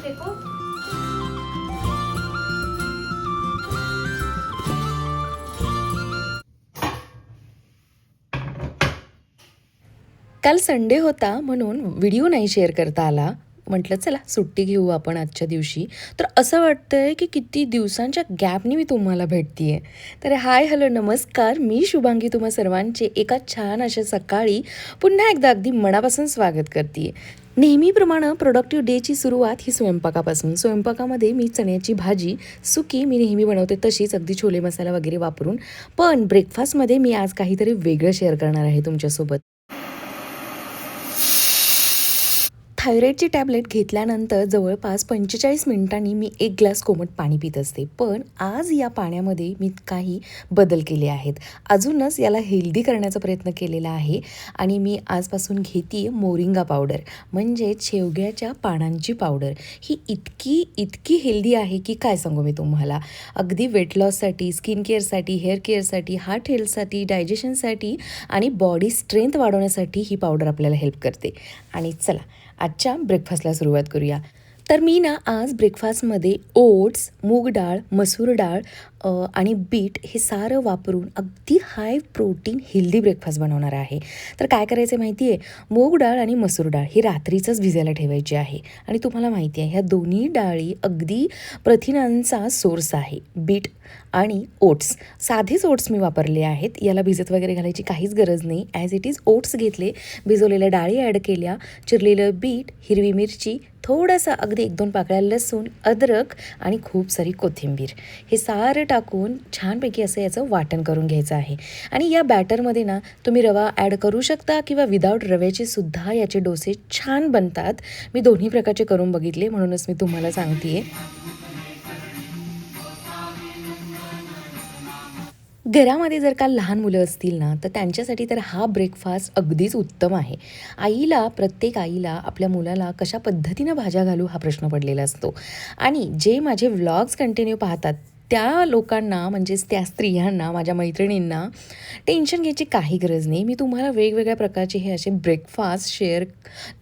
Wow देखो काल Sunday होता म्हणून व्हिडिओ नाही शेअर करता आला. म्हटलं चला सुट्टी घेऊ आपण आजच्या दिवशी. तर असं वाटतं आहे की किती दिवसांच्या गॅपनी मी तुम्हाला भेटतीये. तर हाय हॅलो नमस्कार. मी शुभांगी तुम्हा सर्वांचे एका छान अशा सकाळी पुन्हा एकदा अगदी मनापासून स्वागत करते नेहमीप्रमाणे प्रोडक्टिव्ह डेची सुरुवात ही स्वयंपाकापासून. स्वयंपाकामध्ये मी चण्याची भाजी सुकी मी नेहमी बनवते तशीच अगदी छोले मसाला वगैरे वापरून. पण ब्रेकफास्टमध्ये मी आज काहीतरी वेगळं शेअर करणार आहे तुमच्यासोबत. थायरॉईडची टॅबलेट घेतल्यानंतर जवळपास पंचेचाळीस मिनिटांनी मी एक ग्लास कोमट पाणी पित असते. पण आज या पाण्यामध्ये मी काही बदल केले आहेत. अजूनच याला हेल्दी करण्याचा प्रयत्न केलेला आहे आणि मी आजपासून घेते मोरिंगा पावडर म्हणजे शेवग्याच्या पानांची पावडर. ही इतकी इतकी हेल्दी आहे की काय सांगू मी तुम्हाला? अगदी वेट लॉससाठी स्किन केअरसाठी हेअर केअरसाठी हार्ट हेल्थसाठी डायजेशनसाठी आणि बॉडी स्ट्रेंथ वाढवण्यासाठी ही पावडर आपल्याला हेल्प करते. आणि चला आजच्या ब्रेकफास्टला सुरुवात करूया. तर मी ना आज ब्रेकफास्टमध्ये ओट्स मूग डाळ मसूर डाळ आणि बीट हे सारं वापरून अगदी हाय प्रोटीन हेल्दी ब्रेकफास्ट बनवणार आहे. तर काय करायचं माहिती आहे मूग डाळ आणि मसूर डाळ ही रात्रीचंच भिजायला ठेवायची आहे. आणि तुम्हाला माहिती आहे ह्या दोन्ही डाळी अगदी प्रथिनांचा सोर्स आहे. बीट आणि ओट्स साधेच ओट्स मी वापरले आहेत. याला भिजत वगैरे घालायची काहीच गरज नाही. ॲज इट इज ओट्स घेतले भिजवलेल्या डाळी ॲड केल्या चिरलेलं बीट हिरवी मिरची थोडासा अगदी एक दोन पाकळ्या लसूण अद्रक आणि खूप सारी कोथिंबीर. हे सारं टाकून छानपैकी असं याचं वाटण करून घ्यायचं आहे. आणि या बॅटरमध्ये ना तुम्ही रवा ॲड करू शकता किंवा विदाऊट रव्याचे सुद्धा याचे डोसे छान बनतात. मी दोन्ही प्रकारचे करून बघितले म्हणूनच मी तुम्हाला सांगते घरामध्ये जर का लहान मुलं असतील ना तर त्यांच्यासाठी तर हा ब्रेकफास्ट अगदीच उत्तम आहे. आईला प्रत्येक आईला आपल्या मुलाला कशा पद्धतीनं भाज्या घालू हा प्रश्न पडलेला असतो. आणि जे माझे व्लॉग्स कंटिन्यू पाहतात त्या लोकांना म्हणजेच त्या स्त्रियांना माझ्या मैत्रिणींना टेन्शन घ्यायची काही गरज नाही. मी तुम्हाला वेगवेगळ्या प्रकारचे हे असे ब्रेकफास्ट शेअर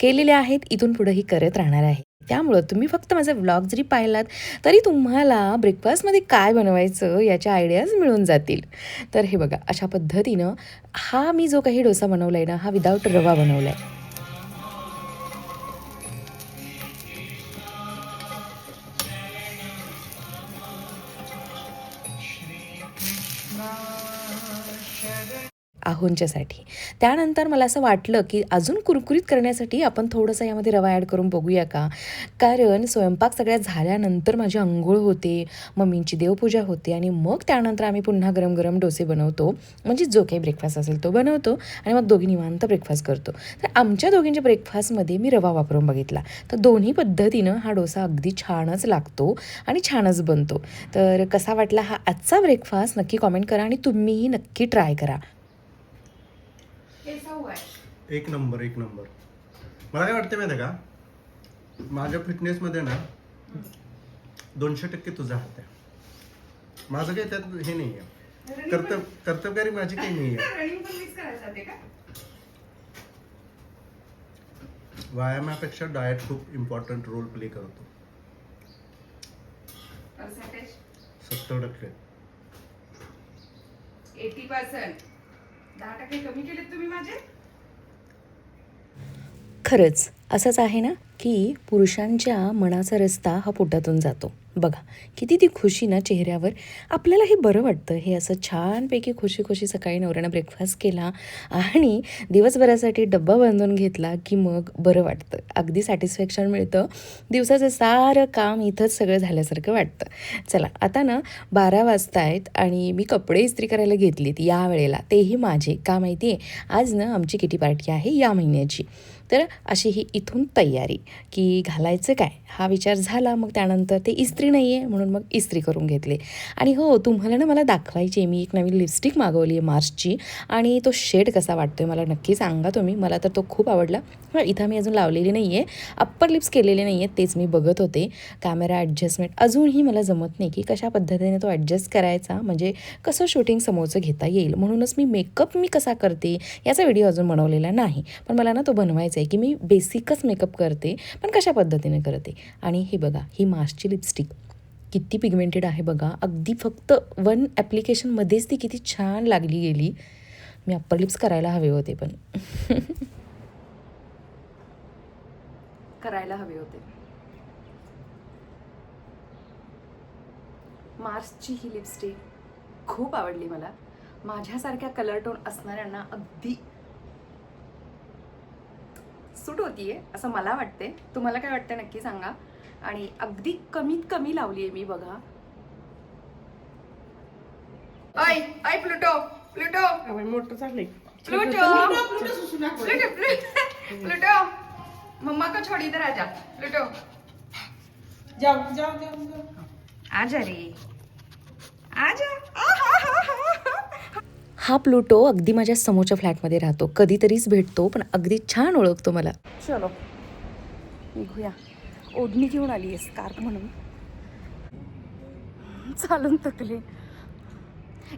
केलेले आहेत इथून पुढंही करत राहणार आहे. त्यामुळं तुम्ही फक्त माझा व्लॉग जरी पाहिलात तरी तुम्हाला ब्रेकफास्टमध्ये काय बनवायचं याच्या आयडियाज मिळून जातील. तर हे बघा अशा पद्धतीनं हा मी जो काही डोसा बनवला आहे ना हा विदाऊट रवा बनवला आहे आहोंच्यासाठी. त्यानंतर मला असं वाटलं की अजून कुरकुरीत करण्यासाठी आपण थोडंसं यामध्ये रवा ॲड करून बघूया का? कारण स्वयंपाक सगळ्या झाल्यानंतर माझी अंघोळ होते मम्मींची देवपूजा होते आणि मग त्यानंतर आम्ही पुन्हा गरम गरम डोसे बनवतो. म्हणजे जो काही ब्रेकफास्ट असेल तो बनवतो आणि मग दोघी निवांत ब्रेकफास्ट करतो. तर आमच्या दोघींच्या ब्रेकफास्टमध्ये मी रवा वापरून बघितला. तर दोन्ही पद्धतीनं हा डोसा अगदी छानच लागतो आणि छानच बनतो. तर कसा वाटला हा आजचा ब्रेकफास्ट नक्की कॉमेंट करा आणि तुम्हीही नक्की ट्राय करा. एक नंबर एक नंबर. मला काय वाटतं माहिती का? माझ्या फिटनेसमध्ये ना दोनशे टक्के तुझा हात आहे. माझं काही त्यात हे नाही आहे कर्तव्य कर्तव्यकारी माझी काही नाही आहे व्यायामापेक्षा डाएट खूप इम्पॉर्टंट रोल प्ले करतो. सत्तर टक्के. एटी पर्सेंट दहा टक्के कमी केलेत तुम्ही माझे? खरंच असंच आहे ना की पुरुषांच्या मनाचा रस्ता हा पोटातून जातो. बघा किती ती खुशी ना चेहऱ्यावर. आपल्याला हे बरं वाटतं. हे असं छानपैकी खुशी खुशी सकाळी नवऱ्यानं ब्रेकफास्ट केला आणि दिवसभरासाठी डब्बा बांधून घेतला की मग बरं वाटतं. अगदी सॅटिस्फॅक्शन मिळतं. दिवसाचं सारं काम इथंच सगळं झाल्यासारखं वाटतं. चला आता ना बारा वाजता आहेत आणि मी कपडे इस्त्री करायला घेतलीत या वेळेला. तेही माझे. का माहिती आहे आज ना आमची किटी पार्टी आहे या महिन्याची. तर अशी ही इथून तयारी की घालायचं काय? हा विचार झाला मग त्यानंतर ते इस्त्री नाही आहे म्हणून मग इस्त्री करून घेतले. आणि हो तुम्हाला ना मला दाखवायची आहे मी एक नवीन लिपस्टिक मागवली आहे मार्चची आणि तो शेड कसा वाटतो आहे मला नक्की सांगा तुम्ही. मला तर तो खूप आवडला. इथं मी अजून लावलेली नाही आहे अप्पर लिप्स केलेले नाही आहेत तेच मी बघत होते. कॅमेरा ॲडजस्टमेंट अजूनही मला जमत नाही की कशा पद्धतीने तो ॲडजस्ट करायचा. म्हणजे कसं शूटिंग समोरचं घेता येईल? म्हणूनच मी मेकअप मी कसा करते याचा व्हिडिओ अजून बनवलेला नाही. पण मला ना तो बनवायचा आहे की मी बेसिकच मेकअप करते पण कशा पद्धतीने करते? आणि हे बघा ही मास्कची लिपस्टिक किती पिगमेंटेड आहे बघा. अगदी फक्त वन ॲप्लिकेशनमध्येच ती किती छान लागली गेली. मी अप्पर लिप्स करायला हवे होते पण. करायला हवे होते. मार्सची ही लिपस्टिक खूप आवडली मला. माझ्यासारख्या कलर टोन असणाऱ्यांना अगदी सूट होतीये असं मला वाटते तुम्हाला काय वाटतं नक्की सांगा. आणि अगदी कमीत कमी लावली आहे मी बघा. ऐ ऐ प्लुटो प्लुटो. मोठं झालंय. प्लुटो. प्लुटो प्लुटो मम्मा को छोड़ इधर आजा प्लुटो. जाओ जाओ जाओ जाओ आजा रे. आजा. हा प्लुटो अगदी माझ्या समोरच्या फ्लॅटमध्ये राहतो. कधीतरीच भेटतो पण अगदी छान ओळखतो मला. चलो निघूया. ओढणी घेऊन आली आहे स्कार्फ म्हणून. चालून थकले.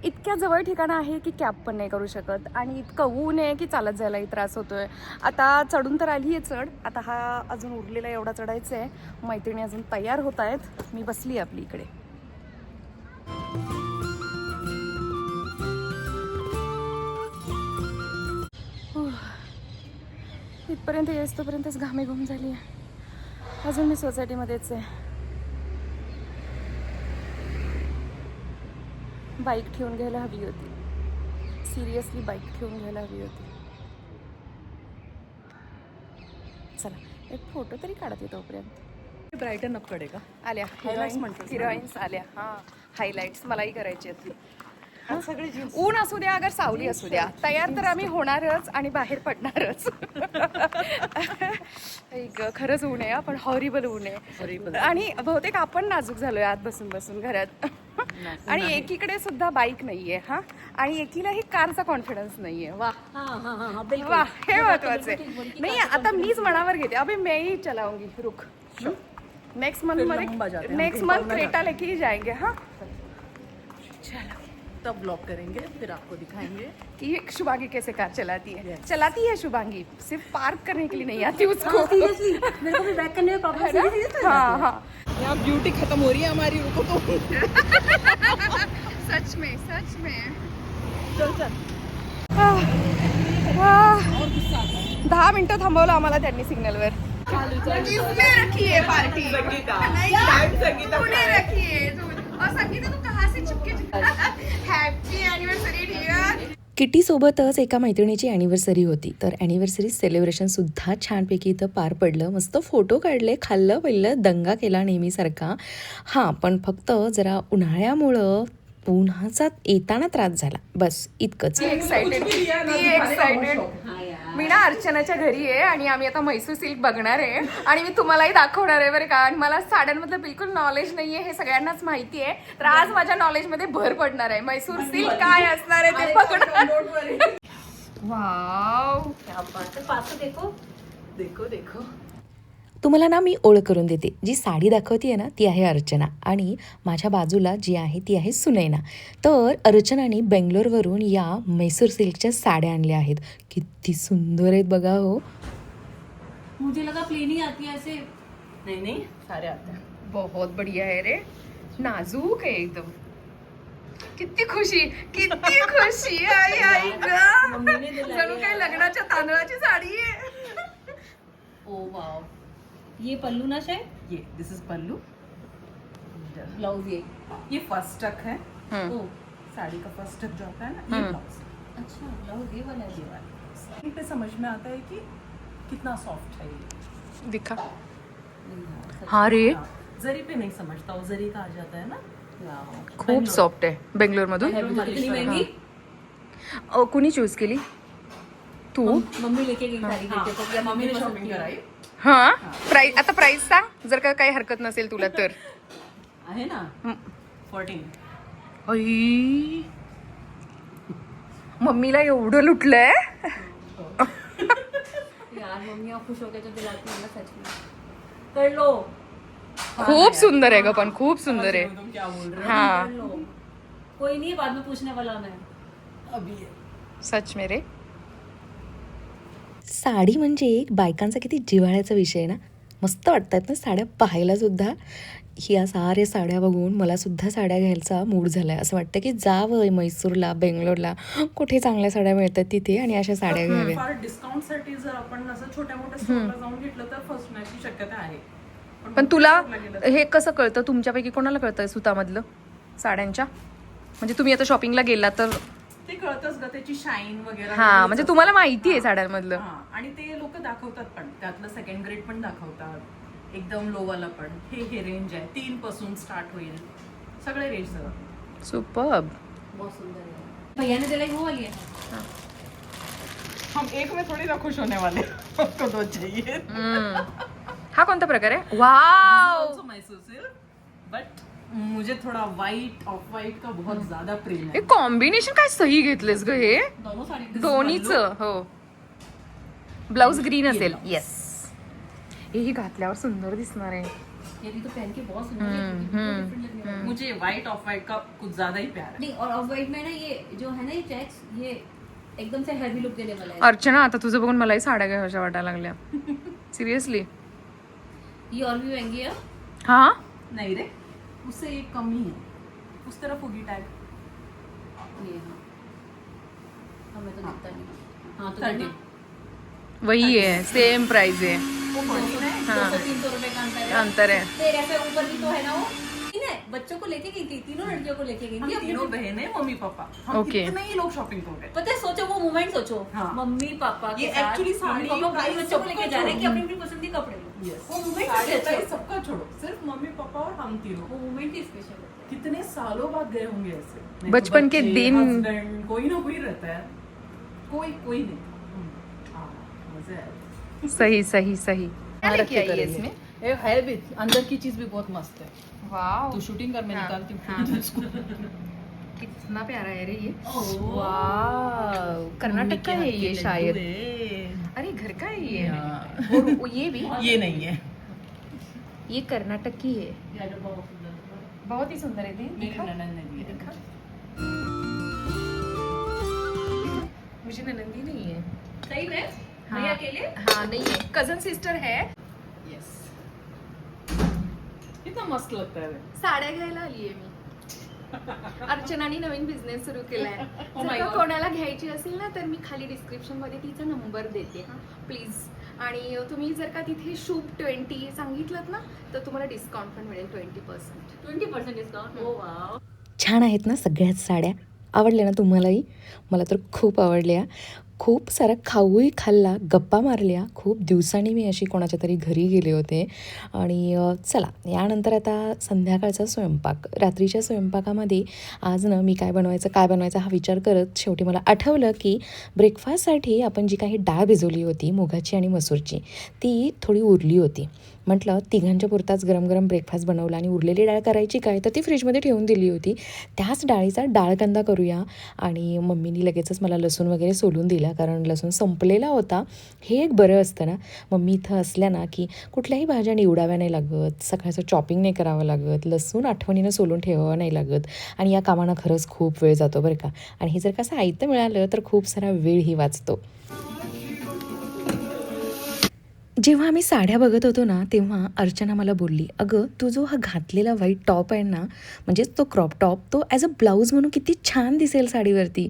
इतक्या जवळ ठिकाण आहे की कॅब पण नाही करू शकत. आणि इतकं ऊन आहे की चालत जायलाही त्रास होतोय. आता चढून तर आली आहे चढ. आता हा अजून उरलेला एवढा चढायचा आहे मैत्रिणी अजून तयार होत आहेत. मी बसली आहे आपली इकडे. इथपर्यंत येस तोपर्यंतच घामे घुम झाली आहे. अजून मी सोसायटीमध्येच आहे. बाईक ठेवून घ्यायला हवी होती. सिरियसली बाईक ठेवून घ्यायला हवी होती. चला एक फोटो तरी काढत येतो तोपर्यंत. ब्राईटन अपकडे का? आल्या ना? हिरोईन्स आल्या. हां हायलाईट्स मलाही करायचे आहेत. ऊन असू द्या अगर सावली असू द्या. तयार तर आम्ही होणारच आणि बाहेर पडणारच. खरंच ऊन आहे पण हॉरिबल ऊन आहे. आणि बहुतेक आपण नाजूक झालोय आत बसून बसून घरात. आणि एकीकडे सुद्धा बाईक नाहीये हा? आणि एकीलाही कारचा कॉन्फिडन्स नाहीये. वा वा हे महत्वाचं आहे. नाही आता मीच मनावर घेते. अभि मैं ही चलाऊंगी रुक. नेक्स्ट मंथमध्ये नेक्स्ट मंथ क्रेटा लेके ही जाएंगे हाँ? चलो. तब ब्लॉक करेंगे फिर आपको दिखाएँगे। कि ये शुभांगी कैसे कार चलाती है? Yes. चलाती है शुभांगी? सिर्फ़ पार्क करने के लिए नहीं आती उसको। मेरे को भी बैक करने में प्रॉब्लम हाँ हाँ यहाँ ब्यूटी खत्म हो रही है हमारी रुको तो। सच में सच में। चल चल। दहा मिनिटं थांबवलं आम्हाला त्यांनी सिग्नलवर रखी है पार्टी? नहीं किटीसोबतच एका मैत्रिणीची ॲनिव्हर्सरी होती. तर ॲनिव्हर्सरी सेलिब्रेशनसुद्धा छानपैकी इथं पार पडलं. मस्त फोटो काढले खाल्लं पहिलं दंगा केला नेहमीसारखा. हां पण फक्त जरा उन्हाळ्यामुळं उन्हाचा येताना त्रास झाला. बस इतकंच. एक्सायटेड मी ना अर्चनाच्या घरी आहे आणि आम्ही आता म्हैसूर सिल्क बघणार आहे. आणि मी तुम्हालाही दाखवणार आहे बरं का. आणि मला साड्यांमधलं बिलकुल नॉलेज नाहीये हे सगळ्यांनाच माहिती आहे. तर आज माझ्या नॉलेजमध्ये भर पडणार आहे. म्हैसूर सिल्क काय असणार आहे ते बघणार. वाव है देखो. देखो देखो. तुम्हाला ना मी ओळख करून देते. जी साडी दाखवते ना ती आहे अर्चना. आणि माझ्या बाजूला जी आहे ती आहे सुनैना. तर अर्चनाने बेंगलोरवरून या म्हैसूर सिल्कच्या साड्या आणल्या आहेत. किती सुंदर आहेत बघा हो. मुझे लगा प्लेन ही आती है ऐसे नहीं नहीं सारे आते हैं बहुत बढ़िया है रे. नाजूक है एकदम. किती खुशी किती खुशी आई आई मम्मीने ग. दिलाई जणू काही लग्नाच्या तांदळाची साडी आहे. ओ वाओ ये पल्लू ना शायद? ये दिस इज़ पल्लू। ब्लाउज ये। ये फ़र्स्ट टक है। हम्म. ओ साड़ी का फ़र्स्ट टक जो होता है ना ये हम्म. ब्लाउज अच्छा ब्लाउज ये वाला ये वाला। इन पे समझ में आता है कि कितना सॉफ्ट है ये। दिखा। हाँ रे। हाँ, जरी पे नहीं समझता वो जरी का आ जाता है ना। खूप सॉफ्ट आहे बेंगलोर मधून इतनी महँगी? अ, कुणी चूज़ तू? मम्मी लेके गई साड़ी देखे तो या मम्मी ने शॉपिंग कराई? हा? प्राइस आता प्राइस सांग. जर का काही हरकत नसेल तुला तर. है ना. फोर्टीन आई. मम्मीला एवढं लुटलंय? यार मम्मी आप खुश हो गए तो दिलाती है ना सच में कर लो खूप सुंदर आहे ग पण खूप सुंदर आहे. तुम क्या बोल रहे हा. कर लो कोई नहीं बाद में पूछने वाला मैं. अभी. सच में रे. साडी म्हणजे एक बायकांचा किती जिव्हाळ्याचा विषय आहे ना? मस्त वाटतात ना साड्या? पाहायलासुद्धा ह्या साऱ्या साड्या बघून मला सुद्धा साड्या घ्यायचा मूड झाला आहे असं वाटतं की जावं मैसूरला बेंगलोरला. कुठे चांगल्या साड्या मिळतात तिथे आणि अशा साड्या घ्याव्या. फार डिस्काउंटसाठी जर आपण असं छोट्या मोठ्या स्टोरला जाऊन घेतलं तर फसण्याची शक्यता आहे. पण तुला हे कसं कळतं? तुमच्यापैकी कोणाला कळतं सुतामधलं साड्यांच्या? म्हणजे तुम्ही आता शॉपिंगला गेला तर ते कळतच ग त्याची शाईन वगैरे हा म्हणजे तुम्हाला माहिती आहे साड्यांमधलं. हा, आणि ते लोक दाखवतात पण. त्यातलं सेकंड ग्रेड पण दाखवतात. एकदम लो वाला पण. हे हे रेंज आहे. तीन पासून स्टार्ट होईल. सगळे रेंज सगळं सुपर बहुत सुंदर है भैया ने दिलाई वो वाली है. हम एक में थोड़ी ना खुश होने वाले हमको दो चाहिए। हा कोणता प्रकार आहे? वाव मैसूर बट मुझे थोड़ा वाइट ऑफ वाइट का बहुत ज्यादा प्रेम हे। है कॉम्बिनेशन काय सही घेतलेस ग हे? दोनों साड़ी दोन्हीच हो. ब्लाउज ग्रीन असेल. येस हे घातल्यावर सुंदर दिसणार आहे. ये भी तो पहन के बहुत सुंदर different लगने वाली। मुझे वाइट ऑफ वाइट का कुछ ज्यादा ही प्यार है. नहीं और ऑफ वाइट में ना ये जो है ना ये चेक्स ये एकदम से हैवी लुक देने वाला है. अर्चना आता तुझं बघून मलाही साड्या घ्याव्याच्या वाटायला लागल्या. सिरियसली ये और भी महंगी है? हा? नहीं रे. उससे एक कम ही। है उस तरफ़ होगी टैग ये हाँ। हमें तो दिखता नहीं। हाँ तो थर्टी वही है सेम प्राइस है। है? दो सौ तीन सौ रुपए का अंतर है। अंतर है। तेरे से ऊपर भी तो है ना वो। बच्चों को लेके गई थी तीनों लड़कियों को लेके गई थी अपनी तीनों बहनें मम्मी पापा। हम Okay. कितने ही लोग शॉपिंग को गए पता है सोचो वो मोमेंट सोचो। हाँ। मम्मी पापा के ये साथ actually साड़ी पापा प्राइस बच्चों को लेके जा रहे हैं कि अपनी अपनी पसंद के कपड़े Yes. वो मोमेंट प्राइस होता सबका छोड़ो सिर्फ़ मम्मी पापा और हम तीनों। वो मोमेंट ही स्पेशल होता है। कितने सालों बाद गए होंगे ऐसे? तो बचपन के दिन- कोई ना कोई रहता है। कोई कोई नहीं। हम्म, हाँ, सही सही सही। है। इसमें? है भी। अंदर की चीज़ भी बहुत मस्त है। वाव तू शूटिंग कर मैं हाँ, निकालती हूँ। हाँ। इसको कितना प्यारा है रे ये। कर्नाटक का है ये शायद। अरे घर का है ये। हाँ। और वो ये भी? ये नहीं है। ये कर्नाटक की है। बहुत ही सुंदर है। दिखा ननद है। मुझे ननंदी नहीं है। सही में? हाँ। भैया के हाँ नहीं है। कज़न सिस्टर है। यस कितना मस्त लगता है। साड्या घ्यायला आली आहे मी अर्चनाने नवीन बिझनेस सुरू केलाय. Oh जर. कोणाला घ्यायची असेल ना तर मी खाली डिस्क्रिप्शनमध्ये तिचा नंबर देते. हा. प्लीज आणि तुम्ही जर का तिथे शूप ट्वेंटी सांगितलं ना तर तुम्हाला डिस्काउंट पण मिळेल twenty percent twenty percent discount ओ वाव छान आहेत ना सगळ्याच साड्या. आवडल्या ना तुम्हालाही? मला तर खूप आवडल्या. खूप सारा खाऊही खाल्ला गप्पा मारल्या. खूप दिवसांनी मी अशी कोणाच्या तरी घरी गेले होते. आणि चला यानंतर आता संध्याकाळचा स्वयंपाक. रात्रीच्या स्वयंपाकामध्ये आज ना मी काय बनवायचं काय बनवायचं हा विचार करत शेवटी मला आठवलं की ब्रेकफास्टसाठी आपण जी काही डाळ भिजवली होती मुगाची आणि मसूरची ती थोडी उरली होती. म्हटलं तिघांच्या पुरताच गरम गरम ब्रेकफास्ट बनवला आणि उरलेली डाळ करायची काय? तर ती फ्रीजमध्ये ठेवून दिली होती. त्याच डाळीचा डाळकंदा करूया. आणि मम्मीनी लगेचच मला लसूण वगैरे सोलून दिला कारण लसूण संपलेला होता. हे एक बरं असतं ना. मम्मी इथं असल्या ना की कुठल्याही भाज्या निवडाव्या नाही लागत. सकाळचं चॉपिंग नाही करावं लागत. लसूण आठवणीनं सोलून ठेवावं नाही लागत. आणि या कामांना खरंच खूप वेळ जातो बरं का. आणि हे जर का साहित्य मिळालं तर खूप सारा वेळही वाचतो. जेव्हा आम्ही साड्या बघत होतो ना तेव्हा अर्चना मला बोलली अगं तू जो हा घातलेला व्हाईट टॉप आहे ना म्हणजेच तो क्रॉप टॉप तो ॲज अ ब्लाऊज म्हणून किती छान दिसेल साडीवरती.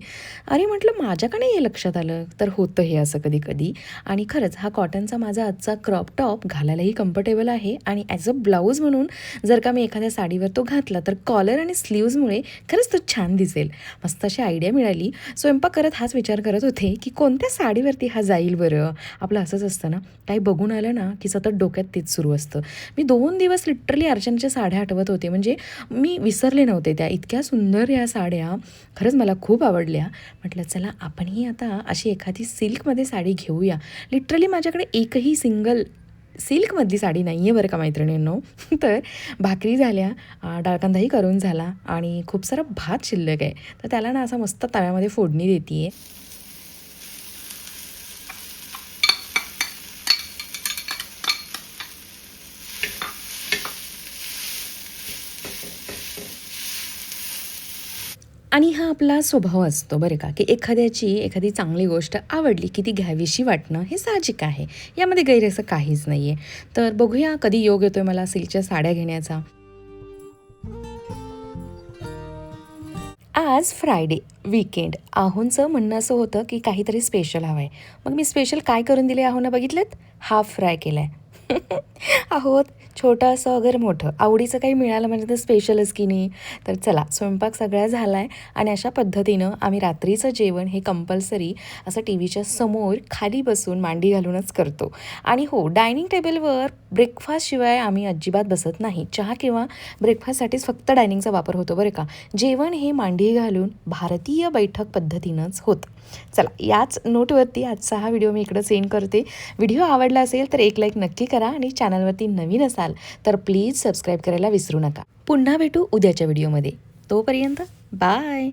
अरे म्हटलं माझ्याकडे हे लक्षात आलं तर होतं हे असं कधी कधी आणि खरंच हा कॉटनचा माझा आजचा क्रॉप टॉप घालायलाही कम्फर्टेबल आहे. आणि ॲज अ ब्लाऊज म्हणून जर का मी एखाद्या साडीवर तो घातला तर कॉलर आणि स्लीव्जमुळे खरंच तो छान दिसेल. मस्त अशी आयडिया मिळाली. स्वयंपाक करत हाच विचार करत होते की कोणत्या साडीवरती हा जाईल बरं? आपलं असंच असतं ना काही बघू बघून आलं ना की सतत डोक्यात तेच सुरू असतं. मी दोन दिवस लिटरली अर्चनाच्या साड्या आठवत होते. म्हणजे मी विसरले नव्हते त्या इतक्या सुंदर या साड्या. खरंच मला खूप आवडल्या. म्हटलं चला आपणही आता अशी एखादी सिल्कमध्ये साडी घेऊया. लिटरली माझ्याकडे एकही सिंगल सिल्कमधली साडी नाही आहे बरं का मैत्रिणींनो. तर भाकरी झाल्या डाळकांदाही करून झाला आणि खूप सारा भात शिल्लक आहे. तर त्याला ना असा मस्त तव्यामध्ये फोडणी देते आहे आणि हा आपला स्वभाव असतो बरं का की एखाद्याची एखादी चांगली गोष्ट आवडली की ती घ्यावीशी वाटणं हे साहजिक आहे. यामध्ये गैर असं काहीच नाही आहे तर बघूया कधी योग येतोय मला सिल्कच्या साड्या घेण्याचा. आज फ्रायडे वीकेंड आहोंचं म्हणणं असं होतं की काहीतरी स्पेशल हवं आहे मग मी स्पेशल काय करून दिले आहोनं बघितलं हाफ फ्राय केला आहे आहोत. छोटं असं अगर मोठं. आवडीचं काही मिळालं म्हणजे तर स्पेशलच की नाही? तर चला स्वयंपाक सगळा झाला आहे आणि अशा पद्धतीनं आम्ही रात्रीचं जेवण हे कंपल्सरी असं टी व्हीच्या समोर खाली बसून मांडी घालूनच करतो. आणि हो डायनिंग टेबलवर ब्रेकफास्टशिवाय आम्ही अजिबात बसत नाही. चहा किंवा ब्रेकफास्टसाठीच फक्त डायनिंगचा वापर होतो बरं का. जेवण हे मांडी घालून भारतीय बैठक पद्धतीनंच होतं. चला याच नोटवरती आजचा हा व्हिडिओ मी इकडं सेंड करते. व्हिडिओ आवडला असेल तर एक लाईक नक्की करा आणि चॅनलवरती नवीन असाल तर प्लीज सबस्क्राईब करायला विसरू नका. पुन्हा भेटू उद्याच्या व्हिडिओमध्ये. तोपर्यंत बाय!